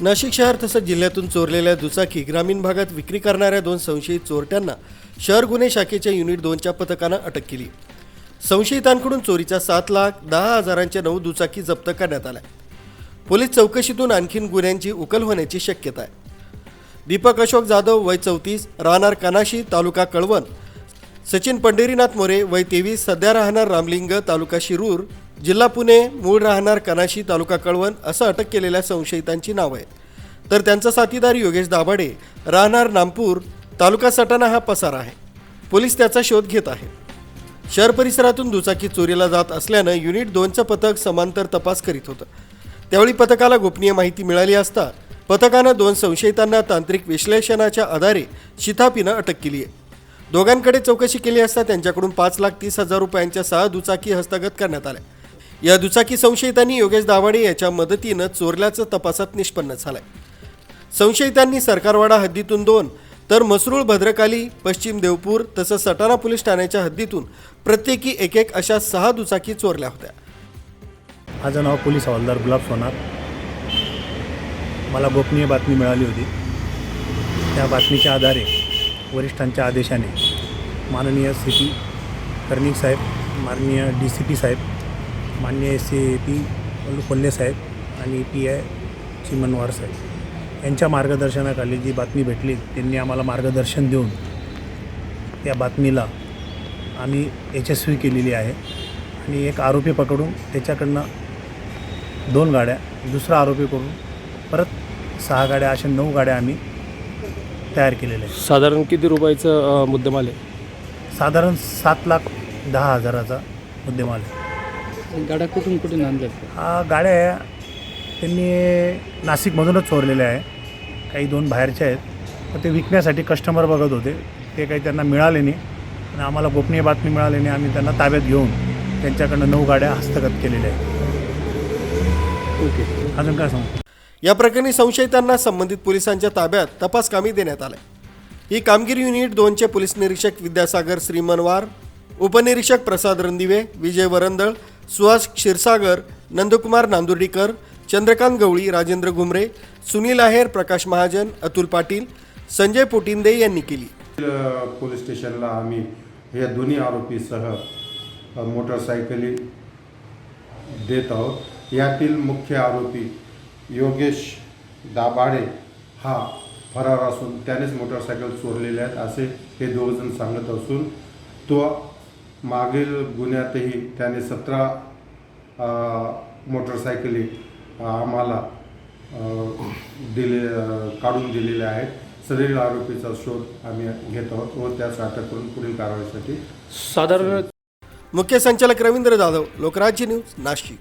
नाशिक शहर तसंच जिल्ह्यातून चोरलेल्या दुचाकी ग्रामीण भागात विक्री करणाऱ्या दोन संशयित चोरट्यांना शहर गुन्हे शाखेच्या युनिट दोनच्या पथकानं अटक केली. संशयितांकडून चोरीच्या सात लाख दहा हजारांच्या नऊ दुचाकी जप्त करण्यात आल्या. पोलीस चौकशीतून आणखीन गुन्ह्यांची उकल होण्याची शक्यता आहे. दीपक अशोक जाधव वय चौतीस राहणार कानाशी तालुका कळवण. सचिन पंढरीनाथ मोरे वय तेवीस सध्या राहणार रामलिंग तालुका शिरूर. जिल्हा पुणे मूळ राहणार कनाशी तालुका कळवण असं अटक केलेल्या संशयितांची नावं आहेत. तर त्यांचा साथीदार योगेश दाभाडे राहणार नामपूर तालुका सटाणा हा पसार आहे. पोलीस त्याचा शोध घेत आहेत. शहर परिसरातून दुचाकी चोरीला जात असल्यानं युनिट दोनचं पथक समांतर तपास करीत होतं. त्यावेळी पथकाला गोपनीय माहिती मिळाली असता पथकानं दोन संशयितांना तांत्रिक विश्लेषणाच्या आधारे शिथापीनं अटक केली आहे. दोघांकडे चौकशी केली असता त्यांच्याकडून पाच लाख तीस हजार रुपयांच्या सहा दुचाकी हस्तगत करण्यात आल्या. या दुचाकी संशयितांनी योगेश दाभाडे याच्या मदतीनं चोरल्याचं तपासात निष्पन्न झालंय. संशयितांनी सरकारवाडा हद्दीतून दोन तर मसरूळ भद्रकाली पश्चिम देवपूर तसंच सटाणा पोलीस ठाण्याच्या हद्दीतून प्रत्येकी एक एक अशा सहा दुचाकी चोरल्या होत्या. माझं नाव पोलीस हवालदार गुलाब सोनार. मला गोपनीय बातमी मिळाली होती. त्या बातमीच्या आधारे वरिष्ठांच्या आदेशाने माननीय सी पी कर्णिक साहेब माननीय डी सी पी साहेब माननीय सी पी कोल्हे साहेब आणि पी आय चिमनवार साहेब. यांच्या मार्गदर्शनाखाली जी बातमी भेटली त्यांनी आम्हाला मार्गदर्शन देऊन त्या बातमीला आम्ही यशस्वी केलेली आहे. आणि एक आरोपी पकडून त्याच्याकडनं दोन गाड्या दुसरा आरोपी करून परत सहा गाड्या अशा नऊ गाड्या आम्ही तयार केलेल्या आहेत. साधारण किती रुपयाचं मुद्देमाल आहे? साधारण सात लाख दहा हजाराचा मुद्देमाल आहे. गाड्या कुठून कुठून आणल्या हा गाड्या त्यांनी नाशिकमधूनच चोरलेल्या आहे. काही दोन बाहेरच्या आहेत. तर ते विकण्यासाठी कस्टमर बघत होते. ते काही त्यांना मिळाले नाही. आणि आम्हाला गोपनीय बातमी मिळाली नाही. आम्ही त्यांना ताब्यात घेऊन त्यांच्याकडनं नऊ गाड्या हस्तगत केलेल्या आहेत. ओके. अजून काय सांगू? या प्रकरणी संशयितांना संबंधित पोलिसांच्या ताब्यात तपास कामी देण्यात आलंय. ही कामगिरी युनिट दोनचे पोलीस निरीक्षक विद्यासागर श्रीमनवार उपनिरीक्षक प्रसाद रणदिवे विजय वरंदळ सुहास क्षीरसागर नंदकुमार नांदुर्डीकर चंद्रकांत गवळी राजेंद्र घुमरे सुनील आहेर प्रकाश महाजन अतुल पाटील संजय पोटिंदे यांनी केली. पोलीस स्टेशनला आम्ही या दोन्ही आरोपीसह मोटरसायकली देत आहोत. यातील मुख्य आरोपी योगेश दाभाडे हा फरार असून त्यानेच मोटरसायकल चोरलेले आहेत असे हे दोघजण सांगत असून तो मागील गुन्ह्यातही त्याने सतरा मोटरसायकली आम्हाला दिले काढून दिलेले आहेत. सदरील आरोपीचा शोध आम्ही घेत आहोत व त्यास अटक करून पुढील कारवाईसाठी साधारण मुख्य संचालक रवींद्र जाधव लोकराज्य न्यूज नाशिक.